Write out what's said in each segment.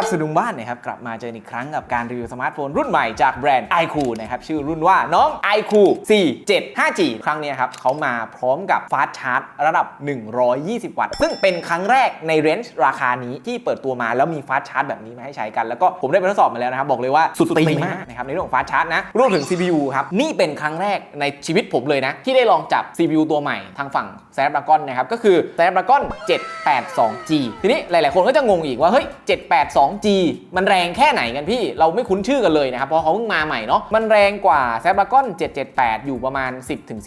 ับสะดุงบ้านนะครับกลับมาเจออีกครั้งกับการรีวิวสมาร์ทโฟนรุ่นใหม่จากแบรนด์ iQOO นะครับชื่อรุ่นว่าน้อง iQOO 475G ครั้งนี้ครับเขามาพร้อมกับฟาสชาร์จระดับ 120 วัตต์ ซึ่งเป็นครั้งแรกในเรนจ์ราคานี้ที่เปิดตัวมาแล้วมีฟาสชาร์จแบบนี้มาให้ใช้กัน แล้วก็ผมได้ไปทดสอบมาแล้วนะครับบอกเลยว่าสุดตีมากนะครับในเรื่องของฟาสชาร์จนะรวมถึง CPU ครับนี่เป็นครั้งแรกในชีวิตผมเลยนะที่ได้ลองจับ CPU ตัวใหม่ทางฝั่ง Snapdragon นะครับก็คือ Snapdragon 782G ทีนี้หลาย ๆ คนก็จะงงอีกว่าเฮ้ย 2G มันแรงแค่ไหนกันพี่ เราไม่คุ้นชื่อกันเลยนะครับ เพราะเขาเพิ่งมาใหม่เนาะ มันแรงกว่า Snapdragon 778 อยู่ประมาณ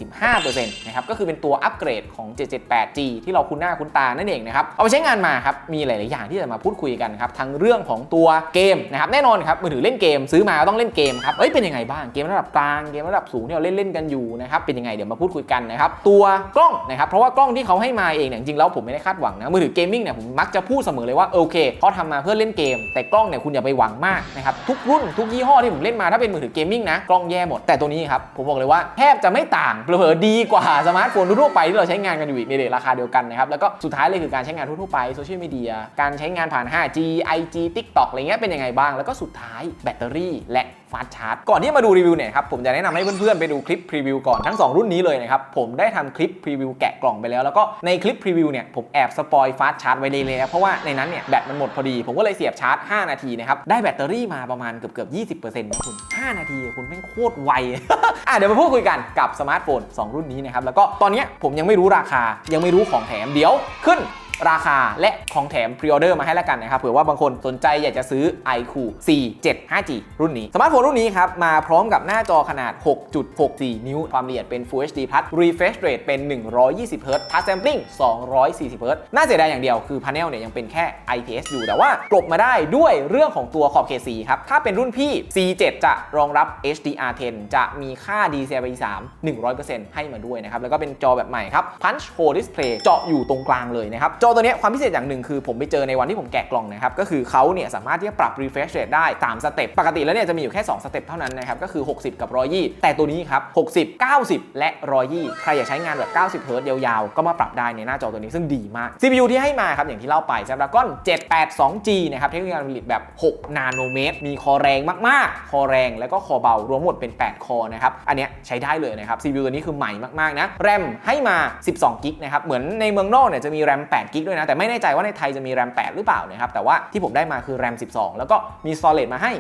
10-15%นะครับ ก็คือเป็นตัวอัปเกรดของ 778G ที่เราคุ้นหน้าคุ้นตานั่นเองนะครับ เอาไปใช้งานมาครับ มีหลาย ๆ อย่างที่จะมาพูดคุยกันครับ ทั้งเรื่องของตัวเกมนะครับ แน่นอนครับ มือถือเล่นเกมซื้อมาก็ต้องเล่นเกมครับเอ้ย เป็นยังไงบ้าง เกมระดับกลาง เกมระดับสูงที่เราเล่นๆกันอยู่นะครับ เป็นยังไง เดี๋ยวมาพูดคุยกันนะครับ ตัวกล้องนะครับ เพราะว่ากล้องที่เขาให้มาเองเนี่ยจริงๆแล้วผมไม่ได้คาดหวังนะมือถือเกมมิ่งเนี่ยผมมักจะพูดเสมอเลยว่าโอเคเขาทำมาเพื่อเล่นเกมแต่กล้องเนี่ยคุณอย่าไปหวังมากนะครับทุกรุ่นทุกยี่ห้อที่ผมเล่นมาถ้าเป็นมือถือเกมมิ่งนะกล้องแย่หมดแต่ตัวนี้ครับผมบอกเลยว่าแทบจะไม่ต่างเผลอดีกว่าสมาร์ทโฟนทั่วไปที่เราใช้งานกันอยู่อีกในเรทราคาเดียวกันนะครับแล้วก็สุดท้ายเลยคือการใช้งานทั่วไปโซเชียลมีเดียการใช้งานผ่าน 5G IG TikTok อะไรเงี้ยเป็นยังไงบ้าง แล้วก็สุดท้ายแบตเตอรี่และฟาสชาร์จก่อนที่จะมาดูรีวิวเนี่ยครับผมจะแนะนำให้เพื่อนๆไปดูคลิปพรีวิวก่อนทั้ง 2 รุ่นนี้เลยนะครับผมได้ทำคลิปพรีวิวแกะกล่องไปแล้ว แล้วก็ในคลิปพรีวิวเนี่ยผมแอบสปอยฟาสชาร์จไว้เลยแล้วเพราะว่าในนั้นเนี่ยแบตมันหมดพอดี ผมก็เลยเสียบชชาร์จ 5 นาทีนะครับ ได้แบตเตอรี่มาประมาณเกือบเกือบ20%นะคุณ 5 นาทีคุณแม่งโคตรไว อะเดี๋ยวมาพูดคุยกันกับสมาร์ทโฟน 2 รุ่นนี้นะครับ แล้วก็ตอนนี้ผมยังไม่รู้ราคา ยังไม่รู้ของแถม เดี๋ยวขึ้น ราคาและของแถมพรีออเดอร์มาให้แล้วกันนะครับเผื่อว่าบางคนสนใจอยากจะซื้อ iQOO 475G รุ่นนี้ สมาร์ทโฟนรุ่นนี้ครับ มาพร้อมกับหน้าจอขนาด 6.64 นิ้ว ความละเอียดเป็น Full HD Plus refresh rate เป็น 120 Hz touch sampling 240 Hz น่าเสียดายอย่างเดียวคือพาเนลเนี่ยยังเป็นแค่ IPS อยู่แต่ว่ากลบมาได้ด้วยเรื่องของตัวขอบเขตสีครับ ถ้าเป็นรุ่นพี่ C7 จะรองรับ HDR10 จะมีค่า DCI 3 100%ให้มาด้วยนะครับแล้วก็เป็นจอแบบใหม่ครับ Punch Hole Display เจาะอยู่ตรงกลางเลยนะครับจอตัวนี้ความพิเศษอย่างหนึ่งคือผมไปเจอในวันที่ผมแกะกล่องนะครับ ก็คือเขาเนี่ยสามารถที่จะปรับ refresh rate ได้ตามสเต็ปปกติแล้วเนี่ยจะมีอยู่แค่ 2 สเต็ปเท่านั้นนะครับ ก็คือ 60 กับ 120 แต่ตัวนี้ครับ 60 90 และ 120 ใครอยากใช้งานแบบ 90 Hz ยาวๆ ก็มาปรับได้ในหน้าจอตัวนี้ซึ่งดีมาก CPU ที่ให้มาครับอย่างที่เล่าไป Snapdragon 782G นะครับเทคโนโลยีการผลิตแบบ 6 นาโนเมตร มีคอแรงมากๆ คอแรงแล้วก็คอเบารวมหมดเป็น 8 คอนะครับอันเนี้ยใช้ได้เลยนะครับ CPU ตัวนี้คือใหม่มากๆนะ RAM ให้มา 12กิกนะครับเหมือนในเมืองนอกเนี่ยจะมี RAM 8กิกด้วยนะ แต่ไม่แน่ใจว่าในไทยจะมี RAM 8หรือเปล่านะครับ แต่ว่าที่ผมได้มาคือ RAM 12 แล้วก็มี storage มาให้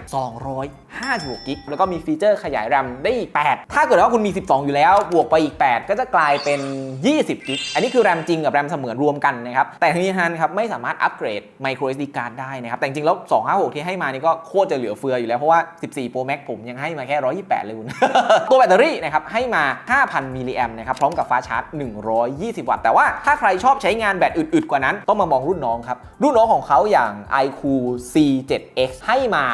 256กิกแล้วก็มีฟีเจอร์ขยาย RAM ได้อีก 8 ถ้าเกิดว่าคุณมี 12 อยู่แล้ว บวกไปอีก 8 ก็จะกลายเป็น 20กิกอันนี้คือ RAM จริงกับ RAM เสมือนรวมกันนะครับ แต่ทั้งนี้ทั้งนั้นครับไม่สามารถอัปเกรด micro SD card ได้นะครับ แต่จริงๆแล้ว 256 ที่ให้มานี่ก็โคตรจะเหลือเฟืออยู่แล้วเพราะว่า 14 Pro Max ผมยังให้มาแค่ 128 เลยคุณตัวแบตเตอรี่นะครับให้มา 5,000มิลลิแอมนะครับพร้อมกับฟ้าชาร์จ 120 วัตต์แต่ว่าถ้าใครชอบใช้งานแบตอึดกว่านั้นต้องมามองรุ่นน้องครับ รุ่นน้องของเขาอย่าง iQOO C7X ให้มา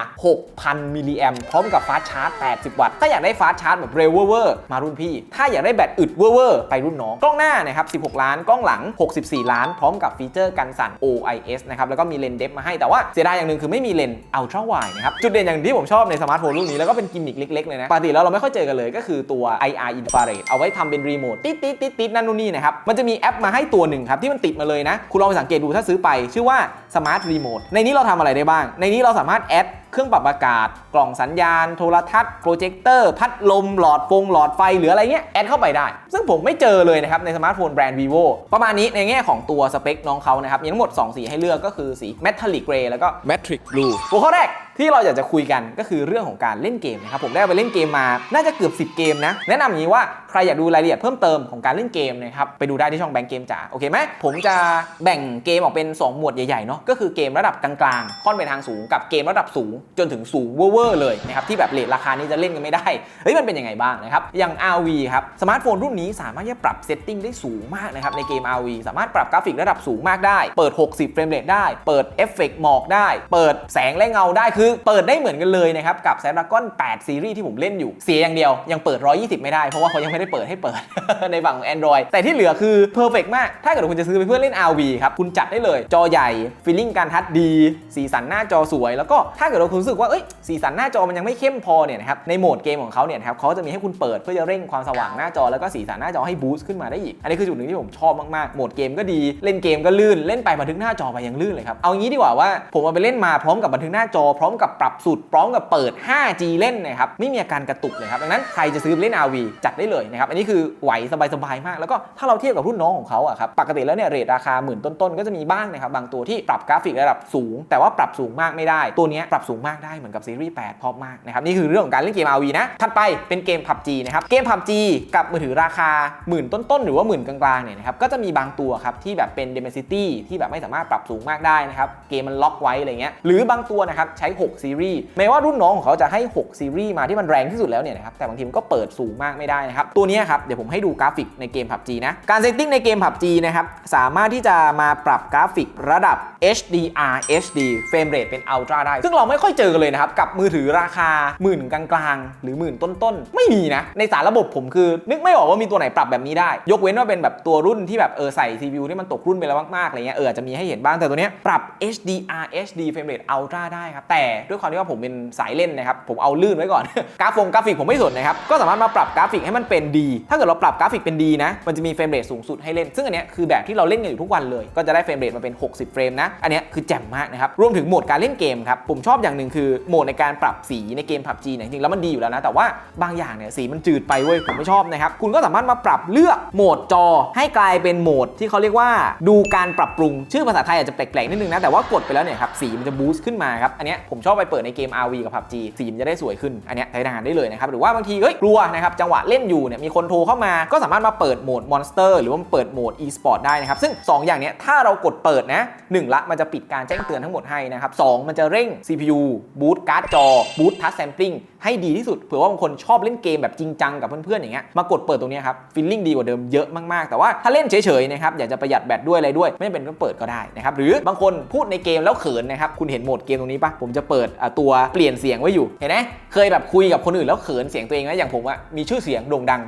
6,000 มิลลิแอมพร้อมกับฟ้าชาร์จ 80 วัตต์ ถ้าอยากได้ฟ้าชาร์จแบบเร็วเวอร์มารุ่นพี่ ถ้าอยากได้แบตอึดเวอร์ไปรุ่นน้อง กล้องหน้านะครับ 16 ล้าน กล้องหลัง 64 ล้าน พร้อมกับฟีเจอร์กันสั่น OIS นะครับ แล้วก็มีเลนส์เดฟมาให้ แต่ว่าเสียดายอย่างหนึ่งคือไม่มีเลนส์ Ultra Wide นะครับ จุดเด่นอย่างที่ผมชอบในสมาร์ทโฟนรุ่นนี้แล้วก็เป็นกิมมิคเล็กๆเลยนะ ปกติแล้วเราไม่ค่อยเจอกันเลยก็คือตัว IR infrared เอาไว้ทำเป็นรีโมทติดติดติดติดนั่นนู่นนี่นะครับมันจะมีแอปมาให้ตัวหนึ่งครับที่มันติดมาเลยนะคุณลองไปสังเกตดูถ้าซื้อไปชื่อว่า Smart Remote ในนี้เราทำอะไรได้บ้าง ในนี้เราสามารถแอดเครื่องปรับอากาศ กล่องสัญญาณ โทรทัศน์โปรเจคเตอร์พัดลม หลอดฟงหลอดไฟ หรืออะไรเงี้ยแอดเข้าไปได้ ซึ่งผมไม่เจอเลยนะครับ ในสมาร์ทโฟนแบรนด์ vivo ประมาณนี้ในแง่ของตัวสเปคน้องเขานะครับมีทั้งหมด 2 สีให้เลือกก็คือสี metallic gray แล้วก็ Matrix Blue หัวข้อแรก ที่เราอยากจะคุยกันก็คือเรื่องของการเล่นเกมนะครับผมได้ไปเล่นเกมมา น่าจะเกือบ 10 เกมนะแนะนำอย่างนี้ว่าใครอยากดูรายละเอียดเพิ่มเติมของการเล่นเกมนะครับไปดูได้ที่ช่องแบงค์เกมจ๋าโอเคไหมผมจะแบ่งเกมออกเป็น 2 หมวดใหญ่ๆเนาะก็คือเกมระดับกลางๆค่อนไปทางสูงกับเกมระดับสูง จนถึงสูงเวอร์เลยนะครับที่แบบเลทราคานี้จะเล่นกันไม่ได้เฮ้ยมันเป็นยังไงบ้างนะครับอย่าง RV ครับสมาร์ทโฟนรุ่นนี้สามารถที่จะปรับเซตติ้งได้สูงมากนะครับในเกม RV สามารถปรับกราฟิกระดับสูงมากได้ เปิด 60 เฟรมเรทได้ เปิดเอฟเฟกต์หมอกได้ เปิดแสงและเงาได้คืเปิดได้เหมือนกันเลยนะครับ กับ Snapdragon 8ซีรีส์ที่ผมเล่นอยู่ เสียอย่างเดียว ยังเปิด 120 ไม่ได้ เพราะว่าเขายังไม่ได้เปิดให้เปิด ในฝั่งของ Android แต่ที่เหลือคือ perfect มาก ถ้าเกิดคุณจะซื้อไปเพื่อเล่น RV ครับ คุณจัดได้เลย จอใหญ่ฟีลลิ่งการทัชดี สีสันหน้าจอสวย แล้วก็ถ้าเกิดว่าคุณรู้สึกว่าเอ้ยสีสันหน้าจอมันยังไม่เข้มพอเนี่ยนะครับในโหมดเกมของเขาเนี่ยครับเขาจะมีให้คุณเปิดเพื่อจะเร่งความสว่างหน้าจอแล้วก็สีสันหน้าจอให้บูสต์ขึ้นมาได้อีก อันนี้คือจุดหนึ่งที่ผมชอบมากๆโหมดเกมก็ดีเล่นเกมก็ลื่นเล่นไปบันทึกหน้าจอไปยังลื่นเลยครับเอางี้ดีกว่าว่าผมเอาไปเล่นมาพร้อมกับบันทึกหน้าจอพร้อมกับปรับสุดพร้อมกับเปิด 5G เล่นนะครับไม่มีอาการกระตุกเลยครับดังนั้นใครจะซื้อเล่น RV จัดได้เลยนะครับอันนี้คือไหวสบายๆมาก แล้วก็ถ้าเราเทียบกับรุ่นน้องของเขาอะครับปกติแล้วเนี่ยเรทราคาหมื่นต้นๆก็จะมีบ้างนะครับบางตัวที่ปรับกราฟิกระดับสูง แต่ว่าปรับสูงมากไม่ได้ ตัวนี้ปรับสูงมากได้เหมือนกับซีรีส์8พอมากนะครับนี่คือเรื่องของการเล่นเกม RV นะถัดไปเป็นเกม PUBG นะครับเกม PUBG กับมือถือราคาหมื่นต้นๆหรือว่าหมื่นกลางๆเนี่ยนะครับก็จะมีบางตัวครับที่แบบเป็น Dimensity ที่แบบไม่สามารถปรับสูงมากได้นะครับเกมมันล็อกไว้อะไรเงี้ยหรือบางตัวนะครับใช้6 ซีรีส์แม้ว่ารุ่นน้องของเขาจะให้ 6 ซีรีส์มาที่มันแรงที่สุดแล้วเนี่ยนะครับแต่บางทีมันก็เปิดสูงมากไม่ได้นะครับตัวนี้ครับเดี๋ยวผมให้ดูกราฟิกในเกม PUBG นะการเซตติ้งในเกม PUBG นะครับสามารถที่จะมาปรับกราฟิกระดับ HDR HD เฟรมเรทเป็น Ultra ได้ ซึ่งเราไม่ค่อยเจอกันเลยนะครับกับมือถือราคาหมื่นกลางๆ หรือหมื่นต้นๆ ไม่มีนะ ในสารระบบผมคือ นึกไม่ออกว่ามีตัวไหนปรับแบบนี้ได้ ยกเว้นว่าเป็นแบบตัวรุ่นที่แบบเออใส่ CPU ที่มันตกรุ่นไปแล้วมากๆอะไรเงี้ยเอออาจจะมีให้เห็นบ้างแต่ตัวเนี้ยปรับ HDR HD เฟรมเรท Ultra ได้ครับแต่ด้วยความที่ว่าผมเป็นสายเล่นนะครับ ผมเอาลื่นไว้ก่อน กราฟงกราฟิกผมไม่สนนะครับ ก็สามารถมาปรับกราฟิกให้มันเป็นดี ถ้าเกิดเราปรับกราฟิกเป็นดีนะ มันจะมีเฟรมเรทสูงสุดให้เล่น ซึ่งอันเนี้ยคือแบบที่เราเล่นกันอยู่ทุกวันเลย ก็จะได้เฟรมเรทมาเป็น 60 เฟรมนะ อันเนี้ยคือแจ่มมากนะครับ รวมถึงโหมดการเล่นเกมครับ ผมชอบอย่างหนึ่งคือโหมดในการปรับสีในเกม PUBG เนี่ยจริงๆแล้วมันดีอยู่แล้วนะ แต่ว่าบางอย่างเนี่ยสีมันจืดไปเว้ย ผมไม่ชอบนะครับ คุณก็สามารถมาปรับเลือกโหมดจอให้กลายเป็นโหมดที่เขาเรียกว่าดูการปรับปรุงชื่อภาษาไทยอาจจะแปลกๆนิดนึงนะแต่ว่ากดไปแล้วเนี่ยครับสีมันจะบูสต์ขึ้นมาครับอันเนี้ยผมชอบไปเปิดในเกม RV กับ PUBG สีมจะได้สวยขึ้น อันเนี้ยใช้งานได้เลยนะครับ หรือว่าบางทีเฮ้ยกลัวนะครับ จังหวะเล่นอยู่เนี่ยมีคนโทรเข้ามา ก็สามารถมาเปิดโหมด Monster หรือว่าเปิดโหมด e-sport ได้นะครับ ซึ่ง 2 อย่างเนี้ยถ้าเรากดเปิดนะหนึ่งละมันจะปิดการแจ้งเตือนทั้งหมดให้นะครับสองมันจะเร่ง CPU บูตการ์ดจอบูตทัชแซมปิ้งให้ดีที่สุดเผื่อว่าบางคนชอบเล่นเกมแบบจริงจังกับเพื่อนๆอย่างเงี้ยมากดเปิดตรงนี้ครับฟีลลิ่งดีกว่าเดิมเยอะมากๆ แต่ว่าถ้าเล่นเฉยๆนะครับอยากจะประหยัดแบตด้วยอะไรด้วย ไม่เป็นต้องเปิดก็ได้นะครับหรือบางคนพูดในเกมแล้วเขินนะครับคุณเห็นโหมดเกมตรงนี้ปะผมจะเปิดอะตัวเปลี่ยนเสียงไว้อยู่เห็นไหมเคยแบบคุยกับคนอื่นแล้วเขินเสียงตัวเองไหมอย่างผมอะมีชื่อเสียงโด่งดัง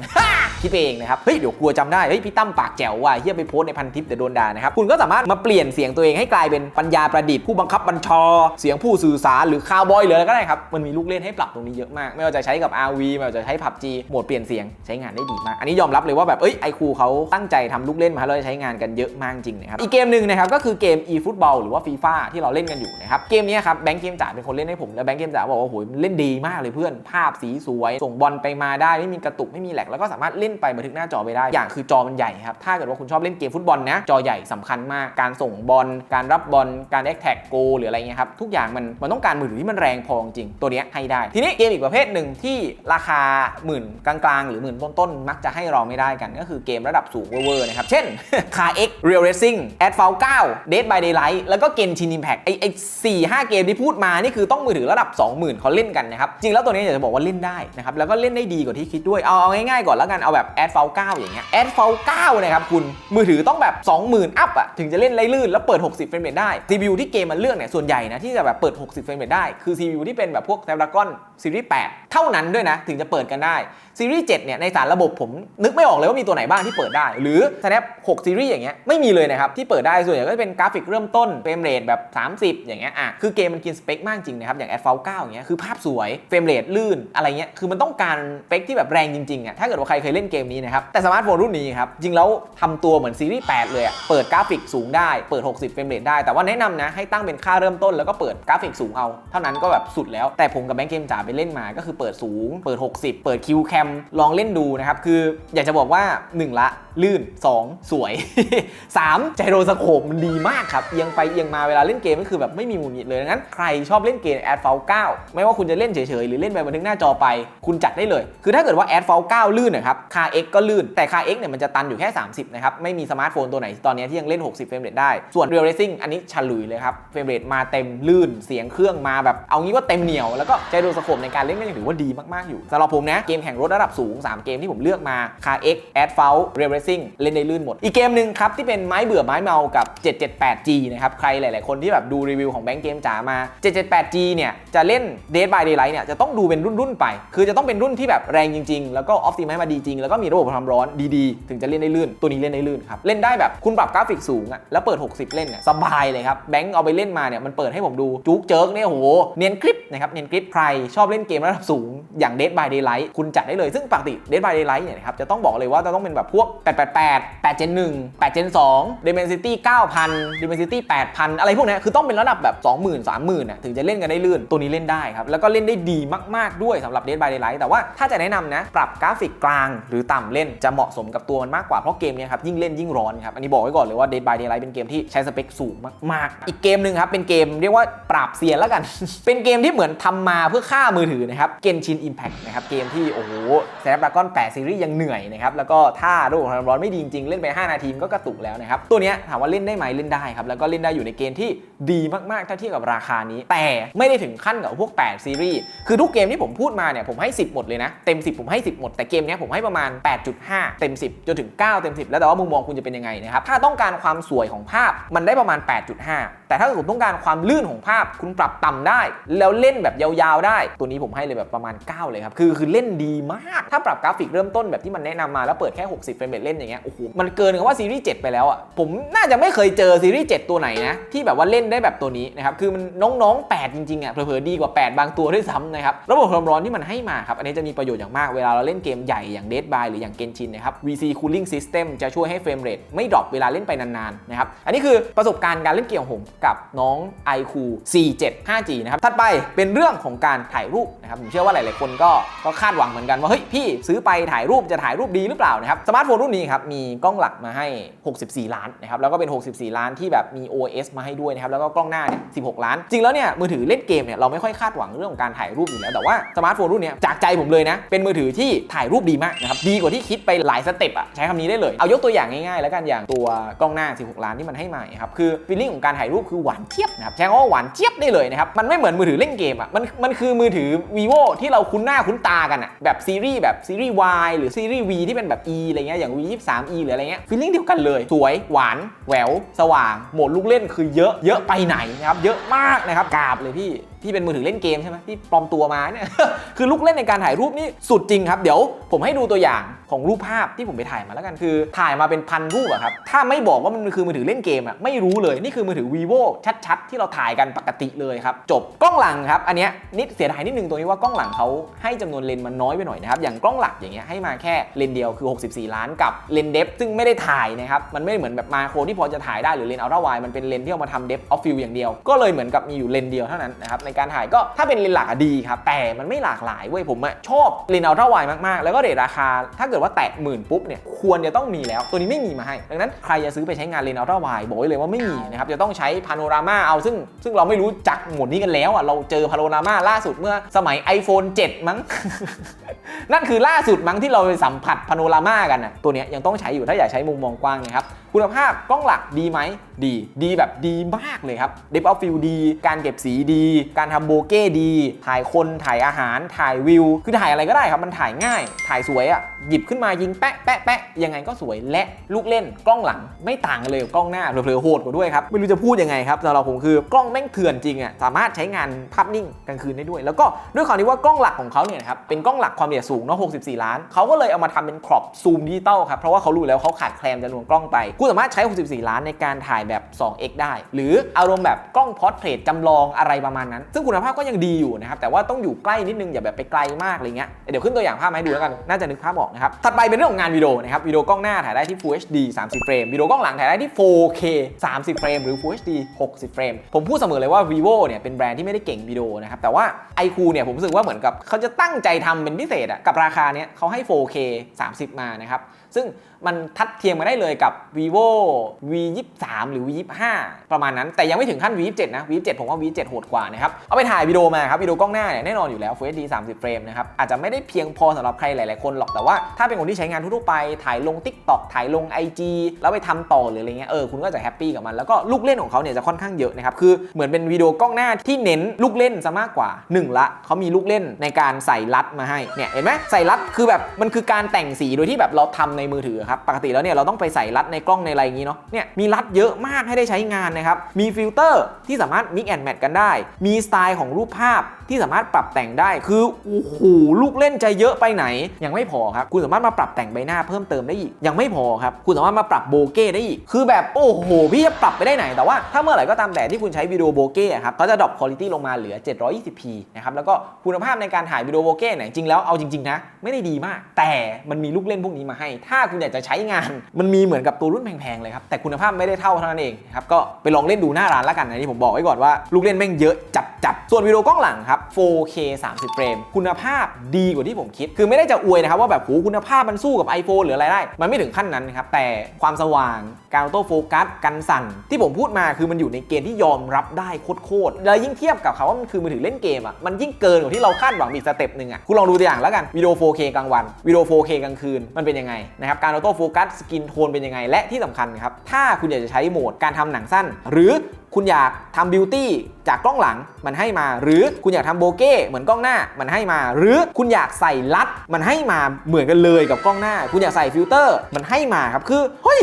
คิดเองนะครับเฮ้ยเดี๋ยวกลัวจำได้เฮ้ยพี่ตั้มปากแจ๋วว่ะเฮียไปโพสในพันทิปเดี๋ยวโดนด่านะครับคุณก็สามารถมาเปลี่ยนเสียงตัวเองให้กลายเป็นปัญญาประดิษฐ์ผู้บังคับบัญชาเสียงผู้สื่อสารหรือคาวบอยหรืออะไรก็ได้ครับมันมีลูกเล่นให้ปรับตรงนี้เยอะมาก ไม่ว่าจะใช้กับ RV ไม่ว่าจะใช้ PUBG โหมดเปลี่ยนเสียงใช้งานได้ดีมาก อันนี้ยอมรับเลยว่าแบบเอ้ยไอคูเขาตั้งใจทำลูกเล่นมาให้เราใช้งานกันเยอะมากจริงนะครับอีกเกมหนึ่งนะครับก็คือเกม eFootball หรือว่า FIFA ที่เราเล่นกันอยู่นะครับเกมนี้ครับแบงค์เกมจ๋าเป็นคนเล่นให้ผมแล้วแบงค์เกมจ๋าบอกว่าโหยเล่นดีมากเลยเพื่อนภาพสีสวยส่งบอลไปมาได้ไม่มีกระตุกไม่มีแหลกแล้วก็สามารถเล่นไปบันทึกหน้าจอไปได้ อย่างคือจอมันใหญ่ครับถ้าเกิดว่าคุณชอบเล่นเกมฟุตบอลนะจอใหญ่สำคัญมากการส่งบอลการรับบอลการแอคแท็กโกหรืออะไรเงี้ยครับทุกอย่างมันมันต้องการมือถือที่มันแรงพอจริงตัวเนี้ยให้ได้ทีนี้เกมอีกประเภทหนึ่งที่ราคาหมื่นกลางๆ หรือหมื่นต้นๆ มักจะให้เราไม่ได้กัน ก็คือเกมระดับสูงเวอร์นะครับ เช่น Car X Real Racing Asphalt 9 Dead by Daylight แล้วก็ Genshin Impact ไอไอสี่ห้าเกมที่พูดมา นี่คือต้องมือถือระดับ 20,000เขาเล่นกันนะครับ จริงแล้วตัวนี้อยากจะบอกว่าเล่นได้นะครับ แล้วก็เล่นได้ดีกว่าที่คิดด้วย เอาเอาง่ายๆก่อนแล้วกัน เอาแบบ Asphalt 9อย่างเงี้ย Asphalt 9นะครับคุณ มือถือต้องแบบ 20,000 อัพอะถึงจะเล่นไรลื่นแล้วเปิด 60 เฟรมเรทได้ CPU ที่เกมมันเลือกเนี่ยส่วนใหญ่นะที่จะแบบเปิด 60 เฟรมเรทได้คือ CPU ที่เป็นแบบพวก Snapdragon ที่ 8 เท่านั้นด้วยนะ ถึงจะเปิดกันได้ ซีรีส์7เนี่ยในสารระบบผมนึกไม่ออกเลยว่ามีตัวไหนบ้างที่เปิดได้ หรือ Snap 6ซีรีส์อย่างเงี้ยไม่มีเลยนะครับ ที่เปิดได้ส่วนใหญ่ก็จะเป็นกราฟิกเริ่มต้นเฟรมเรทแบบ 30 อย่างเงี้ยอะคือเกมมันกินสเปคมากจริงนะครับอย่าง Asphalt 9อย่างเงี้ยคือภาพสวยเฟรมเรทลื่นอะไรเงี้ยคือมันต้องการสเปคที่แบบแรงจริงๆอะถ้าเกิดว่าใครเคยเล่นเกมนี้นะครับแต่สมาร์ทโฟนรุ่นนี้ครับจริงแล้วทำตัวเหมือนซีรีส์8เลยอะเปิดกราฟิกสูงได้เปิด 60 เฟรมเรทได้แต่ว่าแนะนำนะให้ตั้งเป็นค่าเริ่มต้นแล้วก็เปิดกราฟิกสูงเอา เท่านั้นก็แบบสุดแล้วแต่ผมกับแบงค์เกมจ๋าไปเล่นมาก็คือเปิดสูงเปิด 60 เปิดคิวแคมลองเล่นดูนะครับ คืออยากจะบอกว่า 1 ละ ลื่น 2 สวย3ใจโรสโคปมันดีมากครับเอียงไปเอียงมาเวลาเล่นเกมก็คือแบบไม่มีหมุนหิดเลยดังนั้นใครชอบเล่นเกม a d f a l 9ไม่ว่าคุณจะเล่นเฉยๆ หรือเล่นไปบันทึกหน้าจอไป คุณจัดได้เลย คือถ้าเกิดว่า a d f a l 9ลื่นนะครับ c a r X ก็ลื่นแต่ c a r X เนี่ยมันจะตันอยู่แค่ 30นะครับไม่มีสมาร์ทโฟนตัวไหนตอนนี้ที่ยังเล่น 60เฟรมเรทได้ส่วน Real Racing อันนี้ฉลุยเลยครับเฟรมเรทมาเต็มลื่นเสียงเครื่องมาแบบเอางี้ว่าเต็มเหนียวแล้วก็ใจโรสโคปในการการเล่นก็ยังถือว่าดีมากๆอยู่สำหรับผมนะเกมแข่งรถระดับสูง 3 เกมที่ผมเลือกมา Car X Asphalt r a l Racing เล่นได้ลื่นหมด อีกเกมหนึ่งครับที่เป็นไม้เบื่อไม้เมากับ 778G นะครับใครหลาย ๆ คนที่แบบดูรีวิวของแบงค์เกมจ๋ามา 778G เนี่ยจะเล่น Dead by Daylight เนี่ยจะต้องดูเป็นรุ่น ๆ ไป คือจะต้องเป็นรุ่นที่แบบแรงจริง ๆ แล้วก็ออฟติมัมาดีจริง แล้วก็มีระบบความร้อนดีๆ ถึงจะเล่นได้ลื่น ตัวนี้เล่นได้ลื่นครับ เล่นได้แบบคุณปรับกราฟิกสูงอะแล้วเปิด 60 เล่นเนี่ยสบายเลยครับ แบงค์เอาไปเล่นมาเนี่ยมันเปิดให้ผมดูจุกเจิกเนี่ยโหเนียนกริปนะครับเนียนกริปใครชอบเล่นเกมระดับสูงอย่าง Dead by Daylight คุณจัดได้เลยลย ซึ่งปกติ Dead by Daylight เนี่ยนะครับจะต้องบอกเลยว่าจะต้องเป็นแบบพวก 888 8 Gen 1 8 Gen 2 Dimensity 9,000 Dimensity 8,000 อะไรพวกนี้คือต้องเป็นระดับแบบ 20,000 30,000น่ะถึงจะเล่นกันได้ลื่นตัวนี้เล่นได้ครับ แล้วก็เล่นได้ดีมากๆด้วยสำหรับ Dead by Daylight แต่ว่าถ้าจะแนะนำนะปรับกราฟิกกลางหรือต่ำเล่นจะเหมาะสมกับตัวมันมากกว่าเพราะเกมเนี้ยครับยิ่งเล่นยิ่งร้อนครับอันนี้บอกไว้ก่อนเลยว่า Dead by Daylight เป็นเกมที่ใช้สเปคสูงมากๆ อีกเกมหนึ่งครับเป็นเกมเรียกว่าปราบเซียนแล้วกัน เป็นเกมที่เหมือนทำมาเพื่อฆ่ามือถือนะครับ Genshin Impact นะครับเกมที่โอ้โห Snapdragon 8ซีรีส์ยังเหนื่อยนะครับแล้วก็ถ้าระบบความร้อนไม่ดีจริงๆเล่นไป 5 นาทีมันก็กระตุกแล้วนะครับตัวนี้ถามว่าเล่นได้ไหมเล่นได้ครับแล้วก็เล่นได้อยู่ในเกณฑ์ที่ดีมากๆถ้าเทียบกับราคานี้ แต่ไม่ได้ถึงขั้นกับพวก 8 ซีรีส์คือทุกเกมที่ผมพูดมาเนี่ยผมให้ 10 หมดเลยนะเต็ม 10 ผมให้ 10 หมด แต่เกมนี้ผมให้ประมาณ 8.5 เต็ม 10 จนถึง 9 เต็ม 10 แล้วแต่ว่ามุมมองคุณจะเป็นยังไงนะครับถ้าต้องการความสวยของภาพมันได้ประมาณ 8.5 แต่ถ้าคุณต้องการความลื่นของภาพคุณปรับต่ำได้ แล้วเล่นแบบยาวๆได้ ตัวนี้ผมให้เลยแบบประมาณ 9 เลยครับ คือคือเล่นดีมาก ถ้าปรับกราฟิกเริ่มต้นแบบที่มันแนะนำมาแล้วเปิดแค่ 60เฟรมเรทเล่นอย่างเงี้ยโอ้โหมันเกินคำว่าซีรีส์7ไปแล้วอะผมน่าจะไม่เคยเจอซีรีส์7ตัวไหนนะที่แบบว่าเล่นได้แบบตัวนี้นะครับคือมันน้องๆ 8 จริงๆอะเผลอๆดีกว่า 8 บางตัวด้วยซ้ำนะครับระบบความร้อนที่มันให้มาครับอันนี้จะมีประโยชน์อย่างมากเวลาเราเล่นเกมใหญ่อย่าง Dead by หรืออย่าง Genshin นะครับ VC Cooling System จะช่วยให้เฟรมเรทไม่ดรอปเวลาเล่นไปนานๆนะครับอันนี้คือประสบการณ์การเล่นเกมของผมกับน้อง iQ 475G นะครับ ถัดไปเป็นเรื่องของการถ่ายรูปนะครับ ผมเชื่อว่าหลาย ๆ คนก็ก็คาดหวังเหมือนกันว่า เฮ้ย พี่ซื้อไปถ่ายรูปจะถ่ายรูปดีหรือเปล่านะครับ สมาร์ทโฟนรุ่นนี้ครับ มีกล้องหลักมาให้ 64 ล้านนะครับ แล้วก็เป็น 64 ล้านที่แบบมี OS มาให้ด้วยนะครับ แล้วก็กล้องหน้าเนี่ย 16 ล้าน จริงแล้วเนี่ยมือถือเล่นเกมเนี่ยเราไม่ค่อยคาดหวังเรื่องของการถ่ายรูปอยู่แล้วแต่ว่าสมาร์ทโฟนรุ่นเนี้ยจากใจผมเลยนะเป็นมือถือที่ถ่ายรูปดีมากนะครับดีกว่าที่คิดไปหลายสเต็ปอะใช้คำนี้ได้เลยเอายกตัวอย่างง่ายๆ แล้วกันอย่างตัวกล้องหน้า 16 ล้านที่มันให้มาครับคือฟีลลิ่งของการถ่ายรูปคือหวานเจี๊ยบนะครับใช้คำว่าหวานเจี๊ยบได้เลยนะครับ มันไม่เหมือนมือถือเล่นเกมอะมันมันคือมือถือ vivo ที่เราคุ้นหน้าคุ้นตากันอะแบบซีรีส์แบบซีรีส์ Y หรือซีรีส์ V ที่เป็นแบบ E อะไรเงี้ยอย่าง V 23 E หรืออะไรเงี้ยฟีลลิ่งเดียวกันเลยสวยหวานแหววสว่างโหมดลูกเล่นคือเยอะเยอะไปไหนนะครับเยอะมากนะครับกราบเลยพี่พี่เป็นมือถือเล่นเกมใช่ไหมที่ปลอมตัวมาเนี่ยคือลูกเล่นในการถ่ายรูปนี่สุดจริงครับ เดี๋ยวผมให้ดูตัวอย่าง ของรูปภาพที่ผมไปถ่ายมาแล้วกันคือ ถ่ายมาเป็นพันรูปอะครับถ้าไม่บอกว่ามันคือมือถือเล่นเกมอะไม่รู้เลยนี่คือมือถือ vivo ชัดๆ ที่เราถ่ายกันปกติเลยครับจบกล้องหลังครับอันเนี้ยนิดเสียดายนิดนึงตรงนี้ว่ากล้องหลังเขาให้จำนวนเลนมันน้อยไปหน่อยนะครับอย่างกล้องหลักอย่างเงี้ยให้มาแค่เลนเดียวคือ 64 ล้านกับเลนเดฟซึ่งไม่ได้ถ่ายนะครับมันไม่เหมือนแบบมาโครที่พอจะถ่ายได้หรือเลนส์อัลตร้าไวมันเป็นเลนที่เอามาทำเดฟออฟฟิลอย่างเดียว ก็เลยเหมือนกับมีอยู่เลนเดียวเท่านั้นนะครับในการถ่ายก็ถ้าเป็นเลนหลักอะดีครับแต่มันไม่หลากหลายเว้ยผมอะชอบเลนอัลตร้าไวมากๆ แล้วก็เรทราคาถ้าเกิดว่าแตะหมื่นปุ๊บเนี่ยควรจะต้องมีแล้ว ตัวนี้ไม่มีมาให้ ดังนั้นใครจะซื้อไปใช้งานเลนอัลตร้าไวบอกเลยว่าไม่มีนะครับจะต้องใช้พาโนรามาเอาซึ่ง ซึ่งเราไม่รู้จักหมดนี้กันแล้วอะเราเจอพาโนรามาล่าสุดเมื่อสมัย iPhone 7 มั้ง นั่นคือล่าสุดมั้งที่เราไปสัมผัสพาโนรามากันนะตัวเนี้ยยังต้องใช้อยู่ถ้าอยากใช้มุมมองกว้างนะครับ คุณภาพกล้องหลักดีไหมดี ดีแบบดีมากเลยครับ Depth of Field ดี การเก็บสีดี การทำโบเก้ดี ถ่ายคนถ่ายอาหาร ถ่ายวิว คือถ่ายอะไรก็ได้ครับมันถ่ายง่าย ถ่ายสวยอะ่ะหยิบขึ้นมายิงแปะแปะแปะยังไงก็สวยและลูกเล่นกล้องหลังไม่ต่างกันเลยกับกล้องหน้าเผลอๆโหดกว่าด้วยครับไม่รู้จะพูดยังไงครับสำหรับผมคือกล้องแม่งเถื่อนจริงอะ่ะสามารถใช้งานภาพนิ่งกลางคืนได้ด้วย แล้วก็ด้วยความที่ว่ากล้องหลักของเขาเนี่ยนะครับเป็นกล้องหลักความละเอียดสูงเนาะ64 ล้านเขาก็เลยเอามาทำเป็นครอปซูมดิจิตอลครับเพราะว่าเขารู้แล้วเขาขาดแคลนจำนวนกล้องไปคุณสามารถใช้ 64 ล้านในการถ่ายแบบ 2x ได้ หรืออารมณ์แบบกล้องพอร์เทรตจำลองอะไรประมาณนั้น ซึ่งคุณภาพก็ยังดีอยู่นะครับ แต่ว่าต้องอยู่ใกล้นิดนึงอย่าแบบไปไกลมากอะไรเงี้ย เดี๋ยวขึ้นตัวอย่างภาพมาให้ดูแล้วกัน น่าจะนึกภาพออกนะครับ ถัดไปเป็นเรื่องของงานวิดีโอนะครับวิดีโอกล้องหน้าถ่ายได้ที่ Full HD 30 เฟรมวิดีโอกล้องหลังถ่ายได้ที่ 4K 30 เฟรมหรือ Full HD 60 เฟรมผมพูดเสมอเลยว่า vivo เนี่ยเป็นแบรนด์ที่ไม่ได้เก่งวิดีโอนะครับแต่ว่า iQ เนี่ยผมรู้สึกว่าเหมือนกับเขาจะตั้งใจทำเป็นพิเศษอะกับราคาเนี้ยเขาให้ 4K 30 มานะครับซึ่ง มันทัดเทียมกันได้เลยกับ vivo v 2 3หรือ v 2 5ประมาณนั้น แต่ยังไม่ถึงขั้น v 2 7นะ v 2 7ผมว่า v 2 7โหดกว่านะครับ เอาไปถ่ายวิดีโอมาครับวิดีโอกล้องหน้าเนี่ยแน่นอนอยู่แล้ว Full HD 30 เฟรมนะครับ อาจจะไม่ได้เพียงพอสำหรับใครหลาย ๆ คนหรอกแต่ว่าถ้าเป็นคนที่ใช้งานทั่วๆไป ถ่ายลง TikTok ถ่ายลง IG แล้วไปทำต่อหรืออะไรเงี้ยเออคุณก็จะแฮปปี้กับมันแล้วก็ลูกเล่นของเขาเนี่ยจะค่อนข้างเยอะนะครับคือเหมือนเป็นวิดีโอกล้องหน้าที่เน้นลูกเล่นซะมากกว่าหนึ่งละเขามีลูกเล่นในการใส่ลัดมาให้เนี่ยเห็นไหมใส่ลัดคือแบบมันคือการแต่งสีโดยที่แบบเราทำในมือถือครับปกติแล้วเนี่ยเราต้องไปใส่ลัดในกล้องในอะไรอย่างงี้เนาะเนี่ยมีลัดเยอะมากให้ได้ใช้งานนะครับมีฟิลเตอร์ที่สามารถ mix and match กันได้ มีสไตล์ของรูปภาพที่สามารถปรับแต่งได้คือโอ้โหลูกเล่นจะเยอะไปไหน ยังไม่พอครับ คุณสามารถมาปรับแต่งใบหน้าเพิ่มเติมได้อีก ยังไม่พอครับ คุณสามารถมาปรับโบเก้ได้อีก คือแบบโอ้โห พี่จะปรับไปได้ไหน แต่ว่าถ้าเมื่อไหร่ก็ตามแต่ที่คุณใช้วิดีโอโบเก้ครับเขาจะดรอปคุณภาพลงมาเหลือ 720p นะครับแล้วก็คุณภาพในการถ่ายวิดีโอโบเก้เนี่ยจริงแล้วเอาจริงๆนะไม่ได้ดีมาก แต่มันมีลูกเล่นพวกนี้มาให้ ถ้าคุณอยากจะใช้งาน มันมีเหมือนกับตัวรุ่นแพงๆเลยครับแต่คุณภาพไม่ได้เท่าเท่านั้นเองครับก็ไปลองเล่นดูหน้าร้านแล้วกันนะที่ผมบอกไว้ก่อนว่าลูกเล่นแม่งเยอะจัด ส่วนวิดีโอกล้องหลังครับ 4K 30 เฟรม คุณภาพดีกว่าที่ผมคิด คือไม่ได้จะอวยนะครับว่าแบบโหคุณภาพมันสู้กับ iPhone หรืออะไรได้ มันไม่ถึงขั้นนั้นนะครับ แต่ความสว่าง การออโต้โฟกัส กันสั่น ที่ผมพูดมาคือมันอยู่ในเกณฑ์ที่ยอมรับได้โคตรๆ แล้วยิ่งเทียบกับเขาว่ามันคือมือถือเล่นเกมอะ มันยิ่งเกินกว่าที่เราคาดหวังอีกสเต็ปหนึ่งอะ คุณลองดูตัวอย่างแล้วกันวิดีโอ 4K กลางวันวิดีโอ 4K กลางคืนมันเป็นยังไงนะครับ การออโต้โฟกัส สกินโทนเป็นยังไง และที่สำคัญครับ ถ้าคุณอยากจะใช้โหมดการทำหนังสั้น หรือ คุณอยากทำบิวตี้จากกล้องหลังมันให้มา หรือคุณอยากทำโบเก้เหมือนกล้องหน้ามันให้มา หรือคุณอยากใส่ลัดมันให้มาเหมือนกันเลยกับกล้องหน้า คุณอยากใส่ฟิลเตอร์มันให้มาครับคือเฮ้ย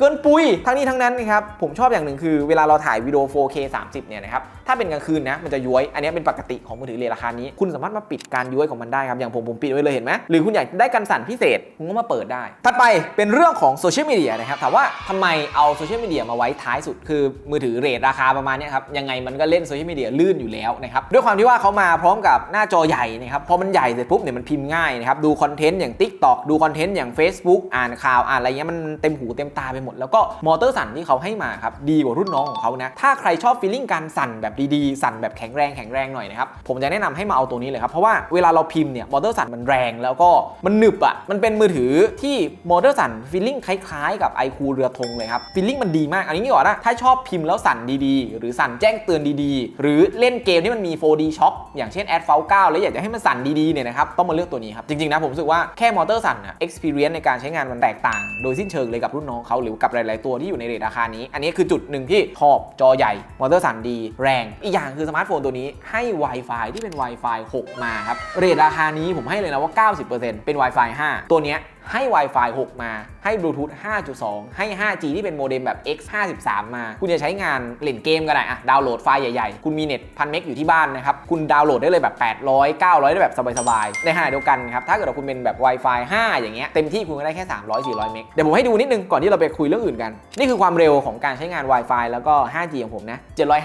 เกินปุยทั้งนี้ทั้งนั้นนะครับผมชอบอย่างหนึ่งคือเวลาเราถ่ายวิดีโอ 4K 30 เนี่ยนะครับถ้าเป็นกลางคืนนะมันจะย้วยอันนี้เป็นปกติของมือถือเรทราคานี้ คุณสามารถมาปิดการย้วยของมันได้ครับอย่างผมผมปิดไว้เลยเห็นไหมหรือคุณอยากได้กันสั่นพิเศษคุณก็มาเปิดได้ถัดไปเป็นเรื่องของโซเชียลมีเดียนะครับถามว่าทำไมเอาโซเชียลมีเดียมาไว้ท้ายสุด คือมือถือเรทราคาประมาณนี้ครับยังไงมันก็เล่นโซเชียลมีเดียลื่นอยู่แล้วนะครับด้วยความที่ว่าเขามาพร้อมกับหน้าจอใหญ่นะครับพอมันใหญ่เสร็จปุ๊บเนี่ยมันพิมพ์ง่ายนะครับดูคอนเทนต์อย่าง TikTok ดูคอนเทนต์อย่าง Facebook อ่านข่าวอ่านอะไรเงี้ยมันเต็มหูเต็มตาไปหมดแล้วก็มอเตอร์สั่นที่เขาให้มาครับดีกว่ารุ่นน้องของเขานะถ้าใครชอบฟีลลิ่งการสั่นแบบดีๆ สั่นแบบแข็งแรงแข็งแรงหน่อยนะครับผมจะแนะนำให้มาเอาตัวนี้เลยครับเพราะว่าเวลาเราพิมพ์เนี่ยมอเตอร์สั่นมันแรงแล้วก็มันหนึบอะมันเป็นมือถือที่มอเตอร์สั่นฟีลลิ่งคล้ายๆ กับไอคูเรือธงเลยครับฟีลลิ่งมันดีมากอันนี้ก่อนนะถ้าชอบพิมพ์แล้วสั่นดีๆ หรือสั่นแจ้งเตือนดีๆ หรือเล่นเกมที่มันมี 4D Shock อย่างเช่น Ad f a l 9 แล้วอยากจะให้มันสั่นดีๆเนี่ยนะครับต้องมาเลือกตัวนี้ครับจริงๆนะผมรู้สึกว่าแค่มอเตอร์สั่นอะ experience ในการใช้งานมันแตกต่าง โดยสิ้นเชิงเลยกับรุ่นน้องเขาหรือกับหลาย ๆ ตัวที่อยู่ในเรทราคานี้ อันนี้คือจุดหนึ่งที่ชอบจอใหญ่ มอเตอร์สันดี แรง อีกอย่างคือสมาร์ทโฟนตัวนี้ให้ Wi-Fi ที่เป็น Wi-Fi 6 มาครับ เรทราคานี้ผมให้เลยนะว่า 90%เป็น Wi-Fi 5 ตัวเนี้ยให้ Wi-Fi 6 มา ให้ Bluetooth 5.2 ให้ 5G ที่เป็นโมเด็มแบบ X53 มา คุณจะใช้งานเล่นเกมก็ได้อะดาวน์โหลดไฟล์ใหญ่ๆ คุณมีเน็ตพันเมกอยู่ที่บ้านนะครับ คุณดาวน์โหลดได้เลยแบบ 800 900 ได้แบบสบายๆ ในขณะเดียวกันครับ ถ้าเกิดว่าคุณเป็นแบบ Wi-Fi 5 อย่างเงี้ย เต็มที่คุณก็ได้แค่ 300 400 เมก เดี๋ยวผมให้ดูนิดนึงก่อนที่เราไปคุยเรื่องอื่นกัน นี่คือความเร็วของการใช้งาน Wi-Fi แล้วก็ 5G ของผมนะ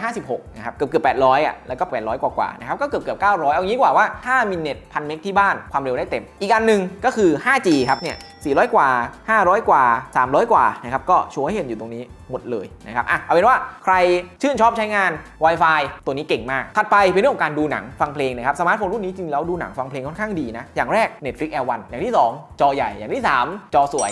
756 นะครับ เกือบเกือบ800 อะ แล้วก็ 800 กว่าๆ นะครับ ก็เกือบเกือบ900 เอางี้กว่าว่าถ้ามีเน็ตพันเมกที่บ้านความเร็วได้เต็ม อีกอันหนึ่งก็คือ 5G ครับเนี่ย 400 กว่า 500 กว่า 300 กว่านะครับก็โชว์ให้เห็นอยู่ตรงนี้หมดเลยนะครับอะเอาเป็นว่าใครชื่นชอบใช้งาน Wi-Fi ตัวนี้เก่งมาก ถัดไปเป็นเรื่องของการดูหนังฟังเพลงนะครับสมาร์ทโฟนรุ่นนี้จริงแล้วดูหนังฟังเพลงค่อนข้างดีนะ อย่างแรก Netflix L1 อย่างที่ 2 จอใหญ่อย่างที่ 3 จอสวย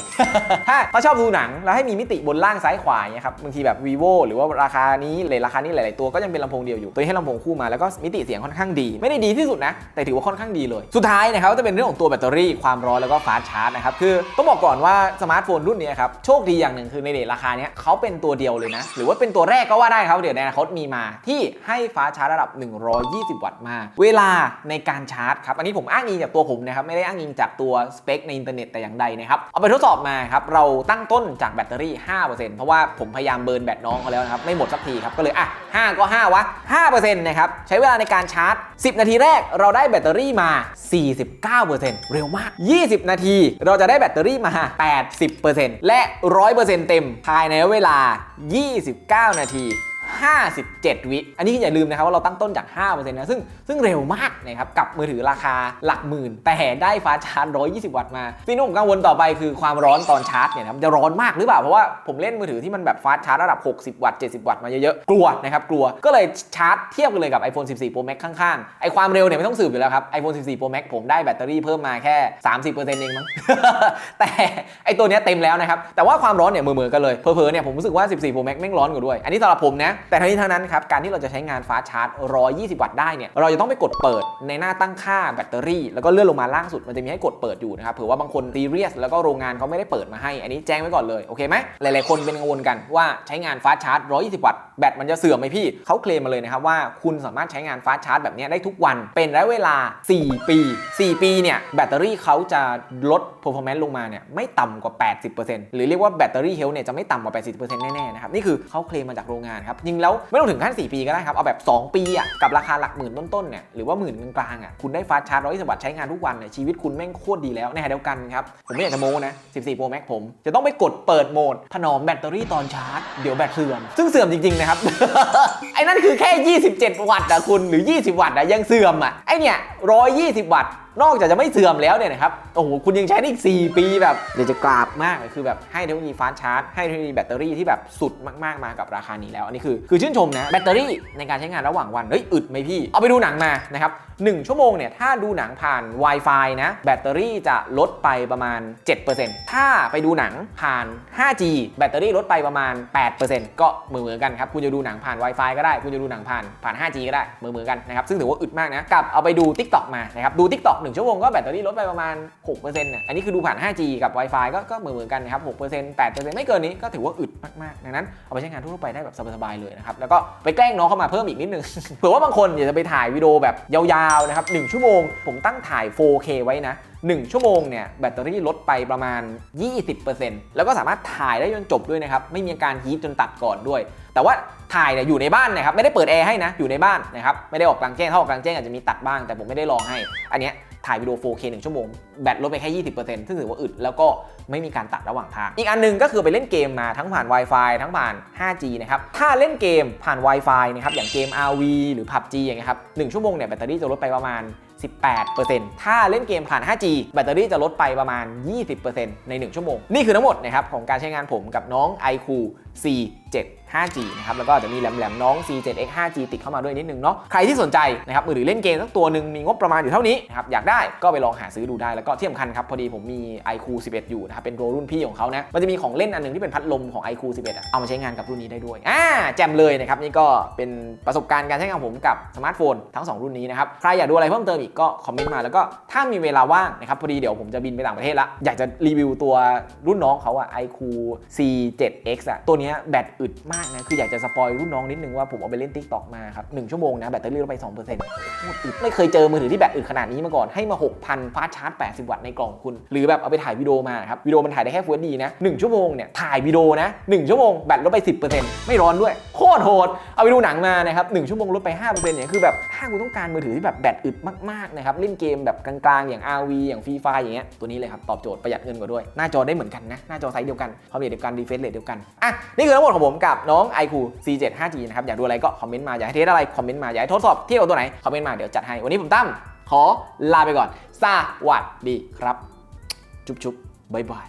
ถ้าถ้าชอบดูหนังแล้วให้มีมิติบนล่างซ้ายขวาเนี่ยครับบางทีแบบ vivo หรือว่าราคานี้เลยราคานี้หลาย ๆ ตัวก็ยังเป็นลำโพงเดียวอยู่ตัวนี้ให้ลำโพงคู่มาแล้วก็มิติเสียงค่อนข้างดี ไม่ได้ดีที่สุดนะแต่ถือว่าค่อนข้างดีเลย สุดท้ายนะครับก็จะเป็นเรื่องของตัวแบตเตอรี่ความร้อนแล้วก็ฟาสชาร์จนะครับคือต้องบอกก่อนว่าสมาร์ทโฟนรุ่นนี้ครับ โชคดีอย่างหนึ่งคือในเรทราคาเนี้ยเขาเป็นตัวเดียวเลยนะ หรือว่าเป็นตัวแรกก็ว่าได้ครับ เดี๋ยวในอนาคตมีมาที่ให้ฟ้าชาร์จระดับ 120 วัตต์มา เวลาในการชาร์จครับ อันนี้ผมอ้างอิงจากตัวผมนะครับ ไม่ได้อ้างอิงจากตัวสเปคในอินเทอร์เน็ตแต่อย่างใดนะครับ เอาไปทดสอบมาครับ เราตั้งต้นจากแบตเตอรี่ 5%เพราะว่าผมพยายามเบิร์นแบตน้องเขาแล้วนะครับ ไม่หมดสักทีครับ ก็เลยอะ5ก็5วะ5%นะครับ ใช้เวลาในการชาร์จ 10 นาทีแรกเราได้แบตเตอรี่มา 49%เร็วมาก 20 นาที เราจะได้แบตเตอรี่มา 80%และ 100%เต็มภายในเวลา 29 นาที 57 วิ อันนี้อย่าลืมนะครับว่าเราตั้งต้นจาก 5%นะ ซึ่งซึ่งเร็วมากนะครับ กับมือถือราคาหลักหมื่น แต่ได้ฟ้าชาร์จ 120 วัตต์มาสิ่งที่ผมกังวลต่อไปคือความร้อนตอนชาร์จเนี่ยนะครับจะร้อนมากหรือเปล่า เพราะว่าผมเล่นมือถือที่มันแบบฟ้าชาร์จระดับ 60 วัตต์ 70 วัตต์มาเยอะๆ กลัวนะครับ กลัว ก็เลยชาร์จเทียบกันเลยกับ iPhone 14 Pro Max ข้างๆ ไอความเร็วเนี่ยไม่ต้องสืบอยู่แล้วครับ iPhone 14 Pro Max ผมได้แบตเตอรี่เพิ่มมาแค่ 30%เองมั้ง แต่ไอตัวเนี้ยเต็มแล้วนะครับ แต่ว่าความร้อนเนี่ยเหมือนๆกันเลยเพอๆเนี่ยผมรู้สึกว่า 14 Pro Max แม่งร้อนกว่าด้วย อันนี้สำหรับผมนะแต่ทั้งนี้ทั้งนั้นครับ การที่เราจะใช้งานฟ้าชาร์จ 120 วัตต์ได้เนี่ย เราจะต้องไปกดเปิดในหน้าตั้งค่าแบตเตอรี่ แล้วก็เลื่อนลงมาล่างสุด มันจะมีให้กดเปิดอยู่นะครับ เผื่อว่าบางคนซีเรียส แล้วก็โรงงานเขาไม่ได้เปิดมาให้ อันนี้แจ้งไว้ก่อนเลย โอเคไหม หลาย ๆ คนเป็นกังวลกันว่าใช้งานฟ้าชาร์จ 120 วัตต์ แบตมันจะเสื่อมไหมพี่ เขาเคลมมาเลยนะครับว่าคุณสามารถใช้งานฟ้าชาร์จแบบนี้ได้ทุกวัน เป็นระยะเวลา 4 ปี 4 ปี เนี่ย แบตเตอรี่เขาจะลด performance ลงมาเนี่ยไม่ต่ำกว่า 80%หรือเรียกว่าแบตเตอรี่เฮลเนี่ยจะไม่ต่ำกว่า 80%แน่ ๆ นะครับ นี่คือเขาเคลมมาจากโรงงานครับจริงแล้วไม่ต้องถึงขั้น 4 ปีก็ได้ครับ เอาแบบ 2 ปีอะกับราคาหลักหมื่นต้นๆเนี่ยหรือว่าหมื่นกลางๆอะคุณได้ฟาสชาร์จ120วัตต์ใช้งานทุกวันเนี่ยชีวิตคุณแม่งโคตรดีแล้วในขณะเดียวกันครับผมไม่อยากจะโม้นะ 14 Pro Max ผมจะต้องไปกดเปิดโหมดถนอมแบตเตอรี่ตอนชาร์จเดี๋ยวแบตเสื่อมซึ่งเสื่อมจริงๆนะครับไอ้นั่นคือแค่ 27 วัตต์อะคุณหรือ 20 วัตต์อะยังเสื่อมอะไอเนี่ย120 วัตต์ นอกจากจะไม่เสื่อมแล้วเนี่ยนะครับโอ้โหคุณยังใช้ได้อีก 4 ปีแบบเดี๋ยวจะกราบมากเลยคือแบบให้เทคโนโลยีฟาสต์ชาร์จให้เทคโนโลยีแบตเตอรี่ที่แบบสุดมากๆมากับราคานี้แล้ว อันนี้คือคือชื่นชมนะแบตเตอรี่ในการใช้งานระหว่างวันเฮ้ยอึดไหมพี่ เอาไปดูหนังมานะครับ1ชั่วโมงเนี่ยถ้าดูหนังผ่าน Wi-Fi นะแบตเตอรี่จะลดไปประมาณ 7%ถ้าไปดูหนังผ่าน 5G แบตเตอรี่ลดไปประมาณ 8%ก็เหมือนๆกันครับคุณจะดูหนังผ่าน Wi-Fi ก็ได้ คุณจะดูหนังผ่านผ่าน 5G ก็ได้เหมือนๆกันนะครับซึ่งถือว่าอึดมากนะกับเอาไปดู TikTok มานะครับดู TikTok 1 ชั่วโมงก็แบตเตอรี่ลดไปประมาณ 6%นี่ยอันนี้คือดูผ่าน 5G กับ Wi-Fi ก็ก็เหมือนกันนะครับ 6% 8%ไม่เกินนี้ก็ถือว่าอึดมากๆ ดังนั้นเอาไปใช้งานทั่วไปได้แบบสบายๆ เลยนะครับ แล้วก็ไปแกล้งน้องเข้ามาเพิ่มอีกนิดนึง เผื่อว่าบางคนอยากจะไปถ่ายวิดีโอแบบยาวๆ นะครับ 1 ชั่วโมง ผมตั้งถ่าย 4K ไว้นะ1 ชั่วโมงเนี่ยแบตเตอรี่ลดไปประมาณ 20%แล้วก็สามารถถ่ายได้จนจบด้วยนะครับ ไม่มีการฮีทจนตัดก่อนด้วย แต่ว่าถ่ายเนี่ยอยู่ในบ้านนะครับ ไม่ได้เปิดแอร์ให้นะ อยู่ในบ้านนะครับ ไม่ได้ออกกลางแจ้งถ้าออกกลางแจ้งอาจจะมีตัดบ้าง แต่ผมไม่ได้ลองให้ อันเนี้ย ถ่ายวิดีโอ 4K 1ชั่วโมง แบตลดไปแค่ 20%ซึ่งถือว่าอึด แล้วก็ไม่มีการตัดระหว่างทาง อีกอันหนึงก็คือไปเล่นเกมมาทั้งผ่าน Wi-Fi ทั้งผ่าน 5G นะครับ ถ้าเล่นเกมผ่าน Wi-Fi นะครับอย่างเกม RV หรือ PUBG อย่างเงี้ยครับ1ชั่วโมงเนี่ยแบตเตอรี่จะลดไปประมาณ 18%ถ้าเล่นเกมผ่าน 5G แบตเตอรี่จะลดไปประมาณ 20%ใน 1 ชั่วโมง นี่คือทั้งหมดนะครับของการใช้งานผมกับน้อง iQOO 4 7 5G นะครับแล้วก็จะมีแหลมๆน้อง C7X 5G ติดเข้ามาด้วยนิดนึงเนาะใครที่สนใจนะครับมือถือเล่นเกมสักตัวหนึ่งมีงบประมาณอยู่เท่านี้นะครับอยากได้ก็ไปลองหาซื้อดูได้แล้วก็ที่สำคัญครับพอดีผมมี iQ 11 อยู่นะครับเป็นตัวรุ่นพี่ของเขานะมันจะมีของเล่นอันหนึงที่เป็นพัดลมของ iQ 11อะเอามาใช้งานกับรุ่นนี้ได้ด้วยอ่าแจมเลยนะครับนี่ก็เป็นประสบการณ์การใช้งานผมกับสมาร์ทโฟนทั้ง 2 รุ่นนี้นะครับใครอยากดูอะไรเพิ่มเติมอีกก็คอมเมนต์มาแล้วก็ถ้ามีเวลาว่างนะครับพอดีเดี๋ยวผมจะบินไปต่างประเทศละอยากจะรีวิวตัวรุ่นน้องเขาอะ iQ C7X อะตัวเนี้ยแบตอึดมากนะ คืออยากจะสปอยรุ่นน้องนิดนึงว่าผมเอาไปเล่น TikTok มาครับ1ชั่วโมงนะแบตเตอรี่ลดไป 2%อึดไม่เคยเจอมือถือที่แบตอึดขนาดนี้มาก่อน ให้มา 6,000ฟาสชาร์จ 80 วัตต์ในกล่องคุณ หรือแบบเอาไปถ่ายวิดีโอมาครับวิดีโอมันถ่ายได้แค่ Full HD นะ1ชั่วโมงเนี่ยถ่ายวิดีโอนะ1ชั่วโมงแบตลดไป 10%ไม่ร้อนด้วยโคตรโหด เอาไปดูหนังมานะครับ1ชั่วโมงลดไป5%เนี่ยคือแบบถ้าคุณต้องการมือถือที่แบบแบตอึดมากๆนะครับเล่นเกมแบบกลางๆอย่าง RV อย่าง Free Fire อย่างเงี้ยตัวนี้เลยครับตอบโจทย์ประหยัดเงินกว่าด้วยหน้าจอได้เหมือนกันนะหน้าจอไซส์เดียวกันความละเอียดเดียวกัน refresh rate เดียวกันอะนี่คือทั้งหมดของผมกับน้อง iQOO C7 5G นะครับอยากดูอะไรก็คอมเมนต์มาอยากให้เทสอะไรคอมเมนต์มาอยากให้ทดสอบเทียวตัวไหนคอมเมนต์มาเดี๋ยวจัดให้วันนี้ผมตั้มขอลาไปก่อนสวัสดีครับ จุ๊บๆบ๊ายบาย